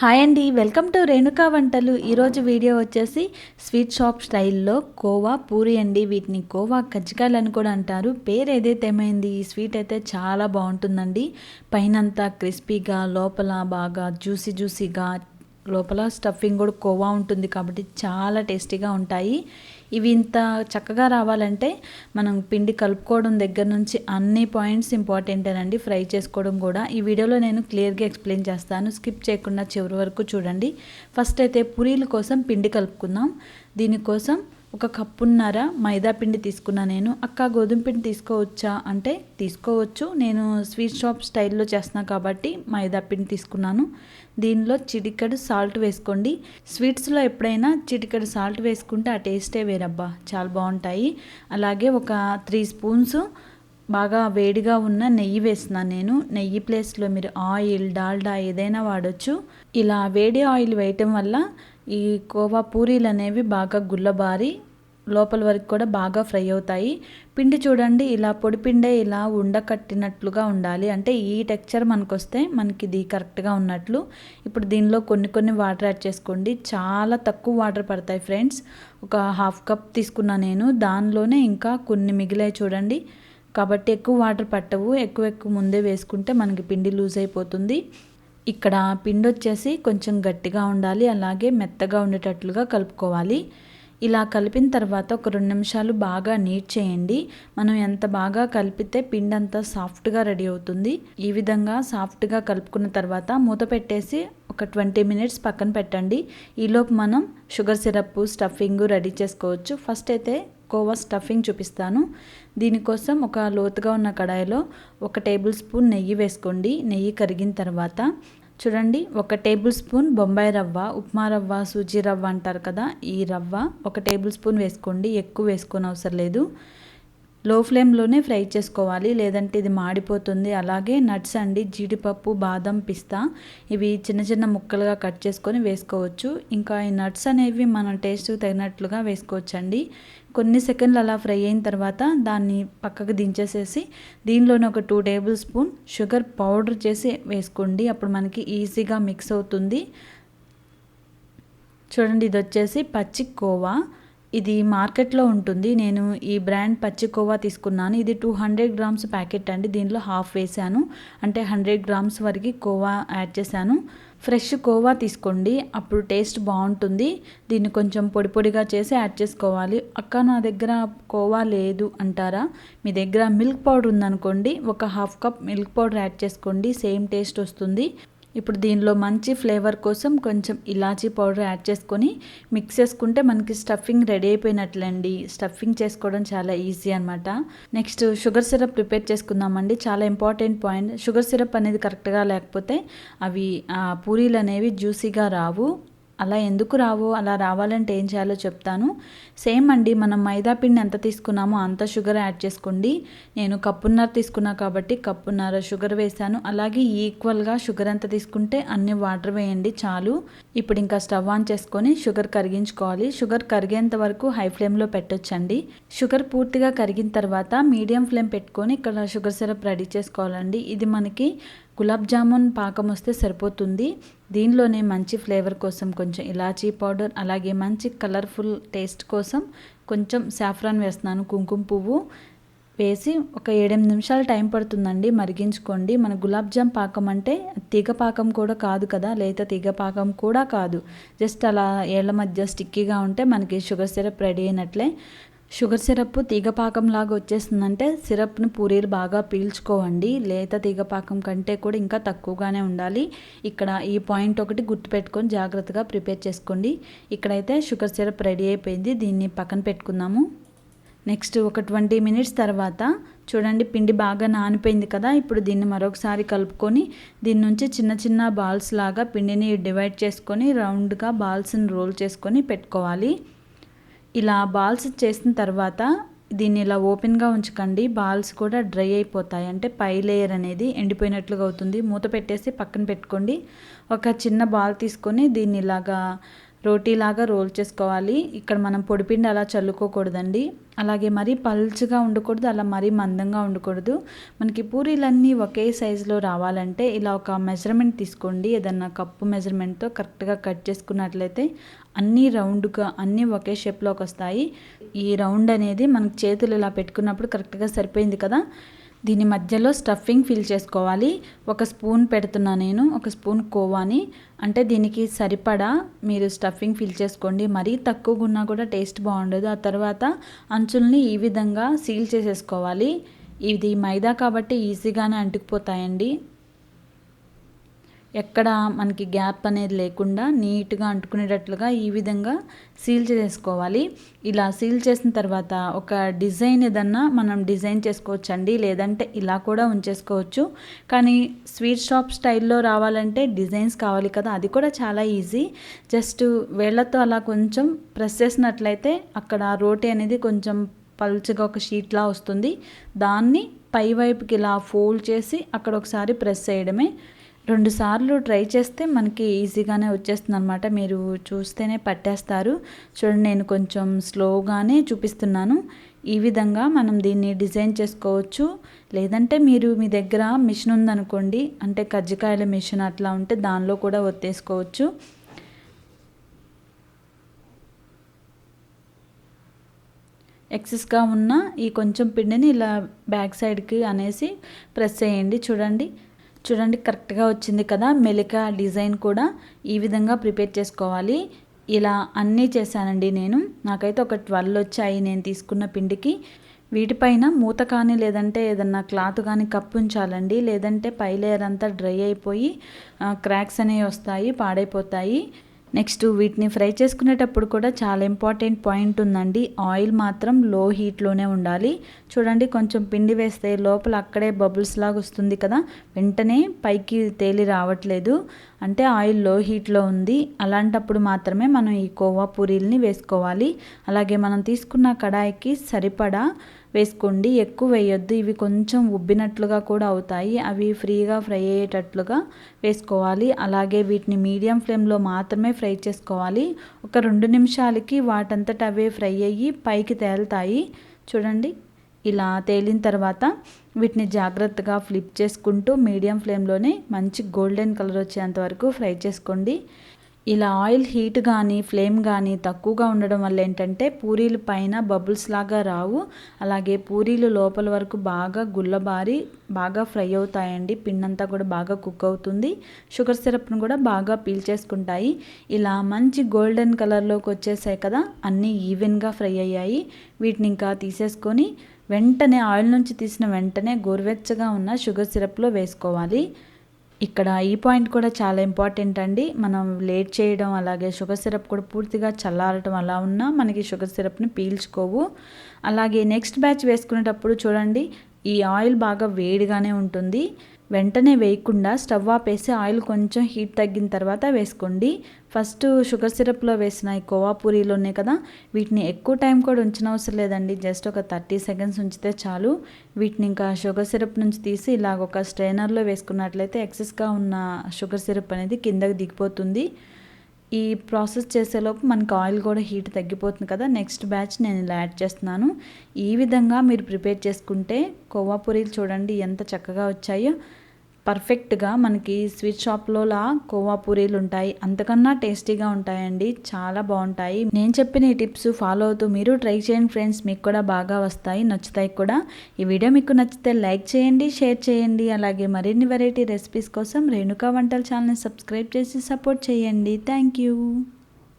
Hi అండి welcome to Renuka వంటలు. ఈరోజు వీడియో వచ్చేసి స్వీట్ షాప్ స్టైల్లో కోవా పూరి అండి. వీటిని కోవా కజ్జికాయలు అని కూడా అంటారు. పేరు ఏదైతే ఏమైంది ఈ స్వీట్ అయితే చాలా బాగుంటుందండి. పైనంతా క్రిస్పీగా లోపల బాగా జ్యూసీ జ్యూసీగా లోపల స్టఫింగ్ కూడా కోవా ఉంటుంది కాబట్టి చాలా టేస్టీగా ఉంటాయి. ఇవి ఇంత చక్కగా రావాలంటే మనం పిండి కలుపుకోవడం దగ్గర నుంచి అన్ని పాయింట్స్ ఇంపార్టెంటేనండి ఫ్రై చేసుకోవడం కూడా. ఈ వీడియోలో నేను క్లియర్గా ఎక్స్ప్లెయిన్ చేస్తాను. స్కిప్ చేయకుండా చివరి వరకు చూడండి. ఫస్ట్ అయితే పూరీల కోసం పిండి కలుపుకుందాం. దీనికోసం ఒక కప్పున్నర మైదా పిండి తీసుకున్నా నేను. అక్క గోధుమ పిండి తీసుకోవచ్చా? అంటే తీసుకోవచ్చు. నేను స్వీట్ షాప్ స్టైల్లో చేస్తున్నా కాబట్టి మైదా పిండి తీసుకున్నాను. దీనిలో చిటికెడు సాల్ట్ వేసుకోండి. స్వీట్స్లో ఎప్పుడైనా చిటికెడు సాల్ట్ వేసుకుంటే ఆ టేస్టే వేరబ్బా. చాలా బాగుంటాయి. అలాగే ఒక త్రీ స్పూన్స్ బాగా వేడిగా ఉన్న నెయ్యి వేస్తున్నాను నేను. నెయ్యి ప్లేస్లో మీరు ఆయిల్ డాల్డా ఏదైనా వాడచ్చు. ఇలా వేడి ఆయిల్ వేయటం వల్ల ఈ కోవా పూరీలు అనేవి బాగా గుల్లబారి లోపల వరకు కూడా బాగా ఫ్రై అవుతాయి. పిండి చూడండి ఇలా పొడి పిండే ఇలా ఉండకట్టినట్లుగా ఉండాలి. అంటే ఈ టెక్చర్ మనకు వస్తే మనకి ఇది కరెక్ట్గా ఉన్నట్లు. ఇప్పుడు దీనిలో కొన్ని కొన్ని వాటర్ యాడ్ చేసుకోండి. చాలా తక్కువ వాటర్ పడతాయి ఫ్రెండ్స్. ఒక హాఫ్ కప్ తీసుకున్నా నేను. దానిలోనే ఇంకా కొన్ని మిగిలాయి చూడండి. కాబట్టి ఎక్కువ వాటర్ పట్టవు. ఎక్కువ ఎక్కువ ముందే వేసుకుంటే మనకి పిండి లూజ్ అయిపోతుంది. ఇక్కడ పిండి వచ్చేసి కొంచెం గట్టిగా ఉండాలి. అలాగే మెత్తగా ఉండేటట్లుగా కలుపుకోవాలి. ఇలా కలిపిన తర్వాత ఒక రెండు నిమిషాలు బాగా నీట్ చేయండి. మనం ఎంత బాగా కలిపితే పిండి అంతా సాఫ్ట్గా రెడీ అవుతుంది. ఈ విధంగా సాఫ్ట్గా కలుపుకున్న తర్వాత మూత పెట్టేసి ఒక ట్వంటీ మినిట్స్ పక్కన పెట్టండి. ఈలోపు మనం షుగర్ సిరప్ స్టఫింగ్ రెడీ చేసుకోవచ్చు. ఫస్ట్ అయితే కోవా స్టఫింగ్ చూపిస్తాను. దీనికోసం ఒక లోతుగా ఉన్న కడాయిలో ఒక టేబుల్ స్పూన్ నెయ్యి వేసుకోండి. నెయ్యి కరిగిన తర్వాత చూడండి ఒక టేబుల్ స్పూన్ బొంబాయి రవ్వ ఉప్మా రవ్వ సూజీ రవ్వ అంటారు కదా ఈ రవ్వ ఒక టేబుల్ స్పూన్ వేసుకోండి ఎక్కువ వేసుకొని అవసరం లేదు. లో ఫ్లేమ్లోనే ఫ్రై చేసుకోవాలి. లేదంటే ఇది మాడిపోతుంది. అలాగే నట్స్ అండి. జీడిపప్పు బాదం పిస్తా ఇవి చిన్న చిన్న ముక్కలుగా కట్ చేసుకొని వేసుకోవచ్చు. ఇంకా ఈ నట్స్ అనేవి మన టేస్ట్కి తగినట్లుగా వేసుకోవచ్చండి. కొన్ని సెకండ్లు అలా ఫ్రై అయిన తర్వాత దాన్ని పక్కకు దించేసేసి దీనిలోనే ఒక two tablespoon sugar powder చేసి వేసుకోండి. అప్పుడు మనకి ఈజీగా మిక్స్ అవుతుంది. చూడండి ఇది వచ్చేసి పచ్చి కోవా. ఇది మార్కెట్లో ఉంటుంది. నేను ఈ బ్రాండ్ పచ్చి కోవా తీసుకున్నాను. ఇది టూ హండ్రెడ్ గ్రామ్స్ ప్యాకెట్ అండి. దీనిలో హాఫ్ వేసాను అంటే హండ్రెడ్ గ్రామ్స్ వరకు కోవా యాడ్ చేశాను. ఫ్రెష్ కోవా తీసుకోండి. అప్పుడు టేస్ట్ బాగుంటుంది. దీన్ని కొంచెం పొడి పొడిగా చేసి యాడ్ చేసుకోవాలి. అక్క నా దగ్గర కోవా లేదు అంటారా? మీ దగ్గర మిల్క్ పౌడర్ ఉందనుకోండి. ఒక half cup milk powder add చేసుకోండి. సేమ్ టేస్ట్ వస్తుంది. ఇప్పుడు దీనిలో మంచి ఫ్లేవర్ కోసం కొంచెం ఇలాచీ పౌడర్ యాడ్ చేసుకొని మిక్స్ చేసుకుంటే మనకి స్టఫింగ్ రెడీ అయిపోయినట్లండి. స్టఫింగ్ చేసుకోవడం చాలా ఈజీ అనమాట నెక్స్ట్ షుగర్ సిరప్ ప్రిపేర్ చేసుకుందామండి. చాలా ఇంపార్టెంట్ పాయింట్. షుగర్ సిరప్ అనేది కరెక్ట్గా లేకపోతే అవి పూరీలు అనేవి జ్యూసీగా రావు. అలా ఎందుకు రావు? అలా రావాలంటే ఏం చేయాలో చెప్తాను. సేమ్ అండి మనం మైదా పిండి ఎంత తీసుకున్నామో అంత షుగర్ యాడ్ చేసుకోండి. నేను కప్పున్నర తీసుకున్నా కాబట్టి కప్పున్నర షుగర్ వేసాను అలాగే ఈక్వల్గా షుగర్ ఎంత తీసుకుంటే అన్ని వాటర్ వేయండి చాలు. ఇప్పుడు ఇంకా స్టవ్ ఆన్ చేసుకొని షుగర్ కరిగించుకోవాలి. షుగర్ కరిగేంత వరకు హై ఫ్లేమ్లో పెట్టొచ్చండి. షుగర్ పూర్తిగా కరిగిన తర్వాత మీడియం ఫ్లేమ్ పెట్టుకొని ఇక్కడ షుగర్ సిరప్ రెడీ చేసుకోవాలండి. ఇది మనకి గులాబ్ జామున్ పాకం వస్తే సరిపోతుంది. దీనిలోనే మంచి ఫ్లేవర్ కోసం కొంచెం ఇలాచీ పౌడర్ అలాగే మంచి కలర్ఫుల్ టేస్ట్ కోసం కొంచెం సాఫ్రాన్ వేస్తున్నాను కుంకుమ పువ్వు వేసి ఒక ఏడెనిమిది నిమిషాలు టైం పడుతుందండి మరిగించుకోండి. మన గులాబ్ జామ్ పాకం అంటే తీగ పాకం కూడా కాదు కదా లేత తీగ పాకం కూడా కాదు. జస్ట్ అలా ఏళ్ళ మధ్య స్టిక్కీగా ఉంటే మనకి షుగర్ సిరప్ రెడీ అయినట్లే. షుగర్ సిరప్ తీగపాకం లాగా వచ్చేసిందంటే సిరప్ను పూరీలు బాగా పీల్చుకోవండి. లేత తీగపాకం కంటే కూడా ఇంకా తక్కువగానే ఉండాలి. ఇక్కడ ఈ పాయింట్ ఒకటి గుర్తుపెట్టుకొని జాగ్రత్తగా ప్రిపేర్ చేసుకోండి. ఇక్కడైతే షుగర్ సిరప్ రెడీ అయిపోయింది. దీన్ని పక్కన పెట్టుకుందాము. నెక్స్ట్ ఒక ట్వంటీ మినిట్స్ తర్వాత చూడండి పిండి బాగా నానిపోయింది కదా. ఇప్పుడు దీన్ని మరొకసారి కలుపుకొని దీని నుంచి చిన్న చిన్న బాల్స్ లాగా పిండిని డివైడ్ చేసుకొని రౌండ్గా బాల్స్ని రోల్ చేసుకొని పెట్టుకోవాలి. ఇలా బాల్స్ చేసిన తర్వాత దీన్ని ఇలా ఓపెన్గా ఉంచకండి. బాల్స్ కూడా డ్రై అయిపోతాయి. అంటే పై లేయర్ అనేది ఎండిపోయినట్లుగా అవుతుంది. మూత పెట్టేసి పక్కన పెట్టుకోండి. ఒక చిన్న బాల్ తీసుకొని దీన్ని ఇలాగా రోటీలాగా రోల్ చేసుకోవాలి. ఇక్కడ మనం పొడిపిండి అలా చల్లుకోకూడదండి. అలాగే మరీ పల్చగా ఉండకూడదు అలా మరీ మందంగా ఉండకూడదు. మనకి పూరీలన్నీ ఒకే సైజులో రావాలంటే ఇలా ఒక మెజర్మెంట్ తీసుకోండి. ఏదన్నా కప్పు మెజర్మెంట్తో కరెక్ట్గా కట్ చేసుకున్నట్లయితే అన్నీ రౌండ్గా అన్నీ ఒకే షేప్లోకి వస్తాయి. ఈ రౌండ్ అనేది మనకి చేతులు ఇలా పెట్టుకున్నప్పుడు కరెక్ట్గా సరిపోయింది కదా. దీని మధ్యలో స్టఫింగ్ ఫిల్ చేసుకోవాలి. ఒక స్పూన్ పెడుతున్నా నేను ఒక స్పూన్ కోవాని. అంటే దీనికి సరిపడా మీరు స్టఫింగ్ ఫిల్ చేసుకోండి. మరీ తక్కువగా ఉన్నా కూడా టేస్ట్ బాగుండదు. ఆ తర్వాత అంచుల్ని ఈ విధంగా సీల్ చేసేసుకోవాలి. ఇది మైదా కాబట్టి ఈజీగానే అంటుకుపోతాయండి. ఎక్కడ మనకి గ్యాప్ అనేది లేకుండా నీట్గా అంటుకునేటట్లుగా ఈ విధంగా సీల్ చేసుకోవాలి. ఇలా సీల్ చేసిన తర్వాత ఒక డిజైన్ ఏదన్నా మనం డిజైన్ చేసుకోవచ్చండి లేదంటే ఇలా కూడా ఉంచేసుకోవచ్చు. కానీ స్వీట్ షాప్ స్టైల్లో రావాలంటే డిజైన్స్ కావాలి కదా అది కూడా చాలా ఈజీ. జస్ట్ వేళ్ళతో అలా కొంచెం ప్రెస్ చేసినట్లయితే అక్కడ రోటీ అనేది కొంచెం పల్చగా ఒక షీట్లా వస్తుంది. దాన్ని పై వైపుకి ఇలా ఫోల్డ్ చేసి అక్కడ ఒకసారి ప్రెస్ చేయడమే రెండు సార్లు ట్రై చేస్తే మనకి ఈజీగానే వచ్చేస్తుంది అనమాట మీరు చూస్తేనే పట్టేస్తారు. చూడండి నేను కొంచెం స్లోగానే చూపిస్తున్నాను. ఈ విధంగా మనం దీన్ని డిజైన్ చేసుకోవచ్చు. లేదంటే మీరు మీ దగ్గర మిషన్ ఉందనుకోండి అంటే కజ్జికాయల మిషన్ అట్లా ఉంటే దానిలో కూడా ఒత్తేసుకోవచ్చు. ఎక్సెస్గా ఉన్న ఈ కొంచెం పిండిని ఇలా బ్యాక్ సైడ్కి అనేసి ప్రెస్ చేయండి. చూడండి చూడండి కరెక్ట్గా వచ్చింది కదా. మెలిక డిజైన్ కూడా ఈ విధంగా ప్రిపేర్ చేసుకోవాలి. ఇలా అన్నీ చేశానండి నేను. నాకైతే ఒక ట్వెల్వ్ వచ్చాయి నేను తీసుకున్న పిండికి. వీటిపైన మూత కానీ లేదంటే ఏదన్నా క్లాత్ కానీ కప్పు ఉంచాలండి. లేదంటే పై లేయర్ అంతా డ్రై అయిపోయి క్రాక్స్ అనేవి వస్తాయి పాడైపోతాయి. నెక్స్ట్ వీటిని ఫ్రై చేసుకునేటప్పుడు కూడా చాలా ఇంపార్టెంట్ పాయింట్ ఉందండి. ఆయిల్ మాత్రం లో హీట్లోనే ఉండాలి. చూడండి కొంచెం పిండి వేస్తే లోపల అక్కడే బబుల్స్ లాగా వస్తుంది కదా. వెంటనే పైకి తేలి రావట్లేదు. అంటే ఆయిల్లో హీట్లో ఉంది. అలాంటప్పుడు మాత్రమే మనం ఈ కోవా పూరీల్ని వేసుకోవాలి. అలాగే మనం తీసుకున్న కడాయికి సరిపడా వేసుకోండి. ఎక్కువ వేయొద్దు. ఇవి కొంచెం ఉబ్బినట్లుగా కూడా అవుతాయి. అవి ఫ్రీగా ఫ్రై అయ్యేటట్లుగా వేసుకోవాలి. అలాగే వీటిని మీడియం ఫ్లేమ్లో మాత్రమే ఫ్రై చేసుకోవాలి. ఒక రెండు నిమిషాలకి వాటంతట అవే ఫ్రై అయ్యి పైకి తేలుతాయి. చూడండి. ఇలా తేలిన తర్వాత వీటిని జాగ్రత్తగా ఫ్లిప్ చేసుకుంటూ మీడియం ఫ్లేమ్లోనే మంచి గోల్డెన్ కలర్ వచ్చేంత వరకు ఫ్రై చేసుకోండి. ఇలా ఆయిల్ హీట్ కానీ ఫ్లేమ్ కానీ తక్కువగా ఉండడం వల్ల ఏంటంటే పూరీలు పైన బబుల్స్ లాగా రావు. అలాగే పూరీలు లోపల వరకు బాగా గుల్లబారి బాగా ఫ్రై అవుతాయండి. పిండంతా కూడా బాగా కుక్ అవుతుంది. షుగర్ సిరప్ను కూడా బాగా పీల్చేసుకుంటాయి ఇలా మంచి గోల్డెన్ కలర్లోకి వచ్చేసాయి కదా అన్నీ ఈవెన్గా ఫ్రై అయ్యాయి. వీటిని ఇంకా తీసేసుకొని వెంటనే ఆయిల్ నుంచి తీసిన వెంటనే గోరువెచ్చగా ఉన్న షుగర్ సిరప్లో వేసుకోవాలి. ఇక్కడ ఈ పాయింట్ కూడా చాలా ఇంపార్టెంట్ అండి. మనం లేట్ చేయడం అలాగే షుగర్ సిరప్ కూడా పూర్తిగా చల్లారటం అలా ఉన్నా మనకి షుగర్ సిరప్ని పీల్చుకోవు. అలాగే నెక్స్ట్ బ్యాచ్ వేసుకునేటప్పుడు చూడండి ఈ ఆయిల్ బాగా వేడిగానే ఉంటుంది. వెంటనే వేయకుండా స్టవ్ ఆపేసి ఆయిల్ కొంచెం హీట్ తగ్గిన తర్వాత వేసుకోండి. ఫస్ట్ షుగర్ సిరప్లో వేసిన ఈ కోవా పూరీలు ఉన్నాయి కదా వీటిని ఎక్కువ టైం కూడా ఉంచిన అవసరం లేదండి. జస్ట్ ఒక థర్టీ సెకండ్స్ ఉంచితే చాలు. వీటిని ఇంకా షుగర్ సిరప్ నుంచి తీసి ఇలాగ ఒక స్ట్రైనర్లో వేసుకున్నట్లయితే ఎక్సెస్గా ఉన్న షుగర్ సిరప్ అనేది కిందకి దిగిపోతుంది. ఈ ప్రాసెస్ చేసేలోపు మనకు ఆయిల్ కూడా హీట్ తగ్గిపోతుంది కదా నెక్స్ట్ బ్యాచ్ నేను ఇలా యాడ్ చేస్తున్నాను. ఈ విధంగా మీరు ప్రిపేర్ చేసుకుంటే కోవా పూరీలు చూడండి ఎంత చక్కగా వచ్చాయో. పర్ఫెక్ట్గా మనకి స్వీట్ షాప్లోలా కోవా పూరీలు ఉంటాయి. అంతకన్నా టేస్టీగా ఉంటాయండి. చాలా బాగుంటాయి. నేను చెప్పిన ఈ టిప్స్ ఫాలో అవుతూ మీరు ట్రై చేయండి ఫ్రెండ్స్. మీకు కూడా బాగా వస్తాయి నచ్చుతాయి కూడా. ఈ వీడియో మీకు నచ్చితే లైక్ చేయండి షేర్ చేయండి. అలాగే మరిన్ని వెరైటీ రెసిపీస్ కోసం రేణుకా వంటల ఛానల్ని సబ్స్క్రైబ్ చేసి సపోర్ట్ చేయండి. Thank you